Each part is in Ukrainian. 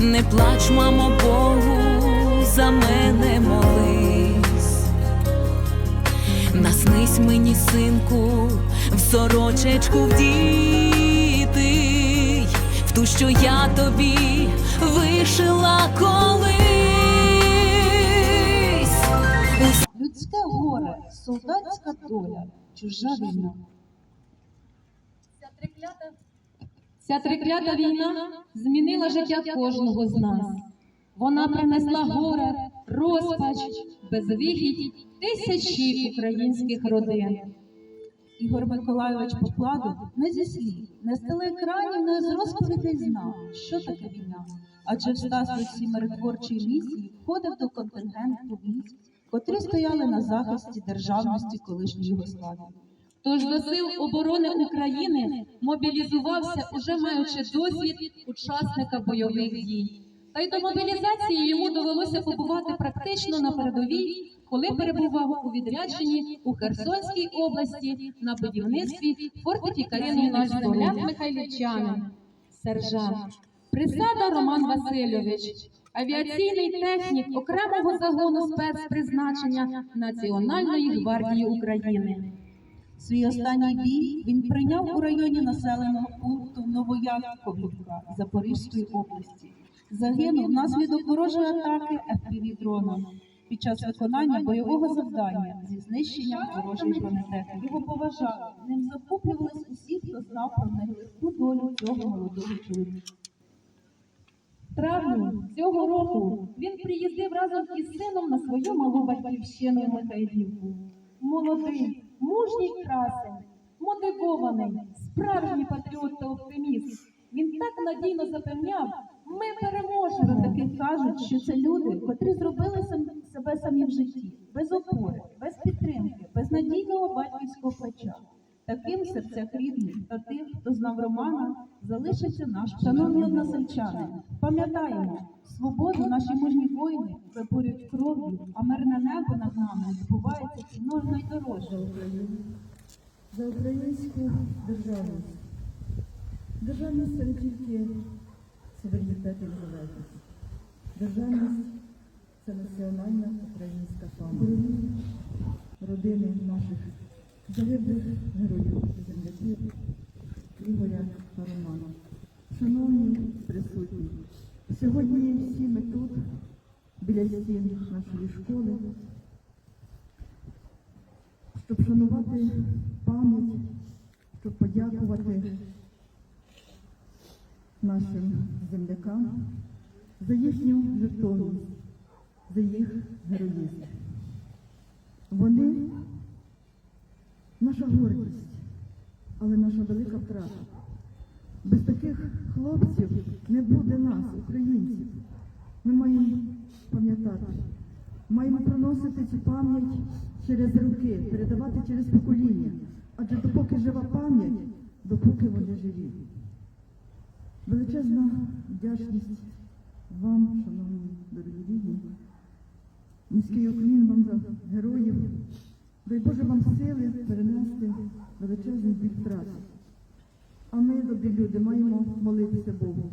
не плач, мамо, Богу, за мене молись. Наснись мені, синку, в сорочечку вдіти, в ту, що я тобі вишила колись. Людське горе, солдатська доля, чужа війна. Ця триклята війна змінила життя кожного з нас. Вона принесла горе, розпач, безвихідь тисячі українських родин. Ігор Миколайович Покладов не зі слів, не з телеекранів, не з розповідей знав, що таке війна. Адже в статусі миротворчої місії входив до контингенту військ, котрі стояли на захисті державності колишньої Югославії. Тож до сил оборони України мобілізувався, уже маючи досвід учасника бойових дій. Та й до мобілізації йому довелося побувати практично на передовій, коли перебував у відрядженні у Херсонській області на будівництві фортифікаційної наш земляк Михайлівчанин, сержант, присада Роман Васильович, авіаційний технік окремого загону спецпризначення Національної гвардії України. Свій останній бій він прийняв у районі населеного пункту Новояковлівка Запорізької області. Загинув внаслідок ворожої атаки дроном під час виконання бойового завдання зі знищення ворожої бронетехніки. Його поважали, ним захоплювались усі, хто знав про нелегку долю цього молодого чоловіка. В травні цього року він приїздив разом із сином на свою малу батьківщину Михайлівку. Молодий, мужній красень, мотивований, справжній патріот та оптиміст. Він так надійно запевняв, ми переможемо. Таких кажуть, що це люди, котрі зробили себе самі в житті, без опори, без підтримки, без надійного батьківського плеча. Таким серцях рідних та тих, хто знав Романа, залишиться наш шановні односельчани. Пам'ятаємо, свободу наші мужні воїни виборюють кров'ю, а мирне небо над нами збувається ціною найдорожчого. за українську державність. Державність це не тільки суверенітет і незалежність. Державність це національна українська пам'ять. Родини наших загиблих героїв земляків Ігоря та Романа. Шановні присутні, сьогодні всі ми тут, біля стін нашої школи, щоб шанувати пам'ять, щоб подякувати нашим землякам за їхню жертовність, за їх героїзм. Вони наша гордість, але наша велика втрата. Без таких хлопців не буде нас, українців. Ми маємо пам'ятати, маємо проносити цю пам'ять через роки, передавати через покоління. Адже допоки жива пам'ять, допоки вони живі. Величезна вдячність вам, шановні дорогі рідні. Низький уклін вам за героїв. Дай Боже вам сили перенести величезний біль втрати. А люди, маємо молитися Богу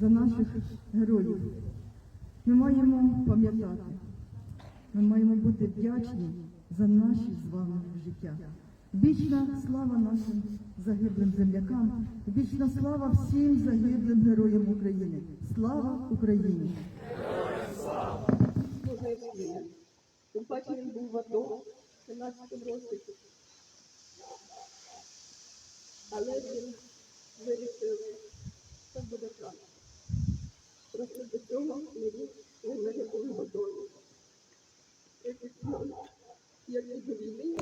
за наших героїв. Ми маємо пам'ятати, ми маємо бути вдячні за наші з вами життя. Вічна слава нашим загиблим землякам, вічна слава всім загиблим героям України. Слава Україні! Тим паче він був в АТО 17 році. Але він вирішили, що буде краще. Просто до цього ми були готові. Як і до війни.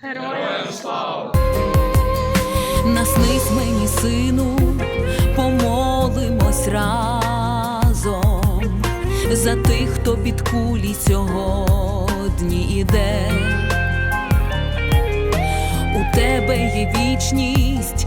Героям слава! Наснись мені, сину, помолимось разом за тих, хто під кулі сьогодні іде. У тебе є вічність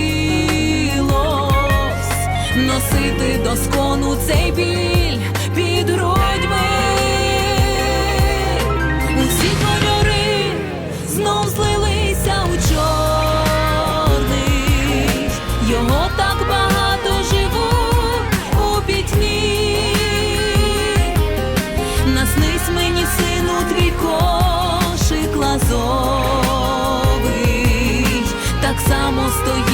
доскону цей біль під грудьми. Усі кольори знов злилися у чорний, його так багато живуть у пітьмі. Наснись мені, сину, твій кошик лазовий, так само стоїть,